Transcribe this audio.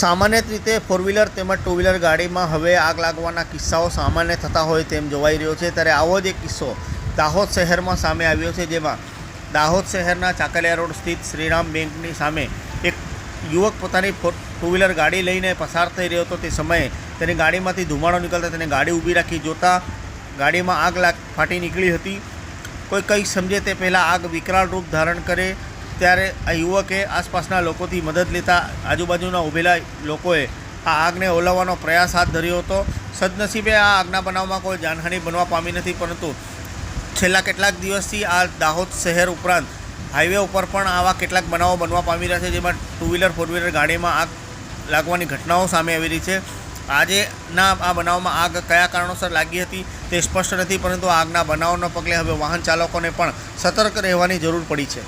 સામાન્ય રીતે four wheeler તેમજ ટુ વ્હીલર ગાડીમાં હવે આગ લાગવાના કિસ્સાઓ સામાન્ય થતા હોય તેમ જોવાઈ રહ્યો છે. ત્યારે આવો જ એક કિસ્સો દાહોદ શહેરમાં સામે આવ્યો છે, જેમાં દાહોદ શહેરના ચાકલિયા રોડ સ્થિત શ્રીરામ બેંકની સામે એક યુવક પોતાની ટુ વ્હીલર ગાડી લઈને પસાર થઈ રહ્યો હતો. તે સમયે તેની ગાડીમાંથી ધુમાડો નીકળતા તેને ગાડી ઊભી રાખી જોતા ગાડીમાં આગ લાગ, ફાટી નીકળી હતી. કોઈ કંઈ સમજે તે પહેલાં આગ વિકરાળ રૂપ ધારણ કરે ત્યારે આ યુવકે આસપાસના લોકોથી મદદ લેતા આજુબાજુના ઊભેલા લોકોએ આ આગને ઓલવવાનો પ્રયાસ હાથ ધર્યો હતો. સદનસીબે આ આગના બનાવમાં કોઈ જાનહાનિ બનવા પામી નથી, પરંતુ છેલ્લા કેટલાક દિવસથી આ દાહોદ શહેર ઉપરાંત હાઈવે ઉપર પણ આવા કેટલાક બનાવો બનવા પામી રહ્યા છે, જેમાં ટુ વ્હીલર ફોર વ્હીલર ગાડીમાં આગ લાગવાની ઘટનાઓ સામે આવી રહી છે. આજેના આ બનાવમાં આગ કયા કારણોસર લાગી હતી તે સ્પષ્ટ નથી, પરંતુ આગના બનાવના પગલે હવે વાહન ચાલકોને પણ સતર્ક રહેવાની જરૂર પડી છે.